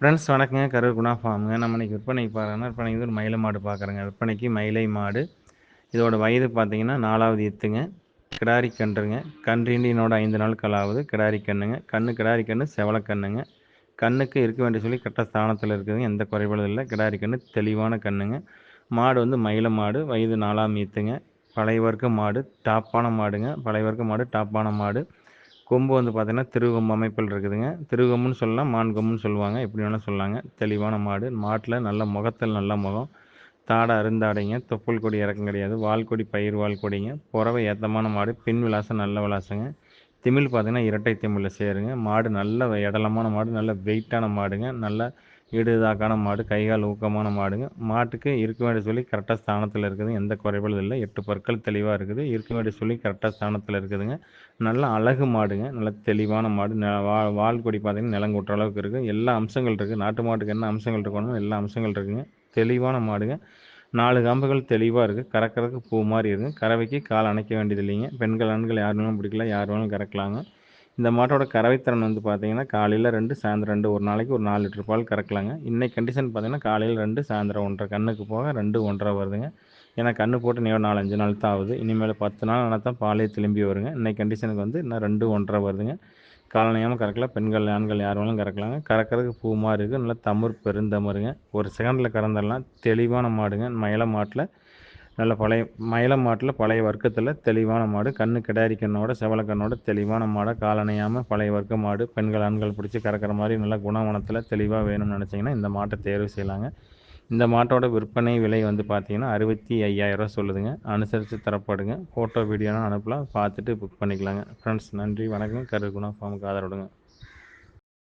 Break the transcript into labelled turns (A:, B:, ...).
A: Friends வணக்கங்க. கரூர் குணா ஃபார்முங்க நம்ம இன்றைக்கி விற்பனைக்கு பார்க்குறோன்னா விற்பனைக்கு வந்து ஒரு மயிலை மாடு பார்க்குறேங்க. விற்பனைக்கு மயிலை மாடு. இதோட வயது பார்த்தீங்கன்னா நாலாவது எத்துங்க. கிடாரி கன்றுங்க. கன்றிண்டினோட ஐந்து நாள் கலாவது கிடாரி கண்ணுங்க கண்ணு கிடாரி கண்ணு செவலை கண்ணுங்க. கண்ணுக்கு இருக்க வேண்டிய சொல்லி கரெக்டாக ஸ்தானத்தில் இருக்குதுங்க. எந்த குறைபாடும் இல்லை. கிடாரி கண்ணு தெளிவான கண்ணுங்க. மாடு வந்து மயில மாடு. வயது நாலாம் ஈத்துங்க பழைய வர்க்க மாடு. டாப்பான மாடுங்க. பழைய வர்க்க மாடு டாப்பான மாடு. கொம்பு வந்து பார்த்திங்கன்னா திருகொம்பு அமைப்பில் இருக்குதுங்க. திருகொம்புன்னு சொல்லலாம் மான் கொம்புன்னு சொல்லுவாங்க. எப்படி வேணால் சொல்லாங்க தெளிவான மாடு. மாட்டில் நல்ல முகத்தில் நல்ல முகம். தாடை அருந்தாடைங்க. தொப்புள் கொடி இறக்கம் கிடையாது. வால்கொடி பயிர் வால்கொடிங்க புறவை ஏத்தமான மாடு. பின் விலாசம் நல்ல விலாசங்க. திமிழ் பார்த்திங்கன்னா இரட்டை திமிழில் சேருங்க. மாடு நல்ல இடலமான மாடு. நல்ல வெயிட்டான மாடுங்க. நல்ல ஈடுதாக்கான மாடு கைகால் ஊக்கமான மாடுங்க. மாட்டுக்கு இருக்க வேண்டிய சொல்லி கரெக்டாக ஸ்தானத்தில் இருக்குது. எந்த குறைபாடும் இல்லை. எட்டு பற்கள் தெளிவாக இருக்குது. இருக்க வேண்டிய சொல்லி கரெக்டாக ஸ்தானத்தில் இருக்குதுங்க. நல்ல அழகு மாடுங்க. நல்ல தெளிவான மாடு. வா வால் கொடி பார்த்திங்கன்னா நிலங்கொட்டுற அளவுக்கு இருக்குது. எல்லா அம்சங்கள் இருக்குது. நாட்டு மாட்டுக்கு என்ன அம்சங்கள் இருக்கணும் எல்லா அம்சங்கள் இருக்குதுங்க தெளிவான மாடுங்க. நாலு காம்புகள் தெளிவாக இருக்குது. கறக்கிறதுக்கு பூ மாதிரி இருக்குது. கறவைக்கு கால் அணைக்க வேண்டியது இல்லைங்க பெண்கள் ஆண்கள் யார் வேணாலும் பிடிக்கல. யார் வேணாலும் கறக்கலாங்க. இந்த மாட்டோட கறவைத்திறன் வந்து பார்த்தீங்கன்னா காலையில் ரெண்டு சாயந்தரம் ரெண்டு ஒரு நாளைக்கு ஒரு நாலு லிட்டர் பால் கறக்கலாங்க. இன்னைக்கு கண்டிஷன் பார்த்தீங்கன்னா காலையில் ரெண்டு சாயந்தரம் ஒன்றரை கண்ணுக்கு போக ரெண்டு ஒன்றரை வருதுங்க. ஏன்னா கண்ணு போட்டு நீ நாலஞ்சு நாள் தான் ஆகுது. இனிமேல் பத்து நாள் ஆனால் தான் பாலே திரும்பி வருங்க. இன்னைக்கு கண்டிஷனுக்கு வந்து இன்னும் ரெண்டு ஒன்றரை வருதுங்க. காலநியாமல் கறக்கலாம் பெண்கள் ஆண்கள் யார் வேணாலும் கறக்கலாங்க. கறக்கிறதுக்கு பூ மாதிரி இருக்குது நல்லா தமிழ் பெருந்தமருங்க. ஒரு செகண்டில் கறந்துடலாம். தெளிவான மாடுங்க. மயில மாட்டில் நல்ல பழைய மயில மாட்டில் பழைய வர்க்கத்தில் தெளிவான மாடு கண்ணு கிடாரி கண்ணோட செவல கண்ணோட தெளிவான மாடை காலணையாமல் பழைய வர்க்க மாடு பெண்கள் ஆண்கள் பிடிச்சி கறக்கிற மாதிரி நல்ல குணவனத்தில் தெளிவாக வேணும்னு நினச்சிங்கன்னா இந்த மாட்டை தேர்வு செய்யலாங்க. இந்த மாட்டோட விற்பனை விலை வந்து பார்த்தீங்கன்னா அறுபத்தி ஐயாயிரரூவா சொல்லுதுங்க. அனுசரித்து தரப்படுங்க. ஃபோட்டோ வீடியோலாம் அனுப்பலாம். பார்த்துட்டு புக் பண்ணிக்கலாங்க. ஃப்ரெண்ட்ஸ் நன்றி வணக்கம். கருகுணா ஃபார்முக்கு ஆதரவுடுங்க.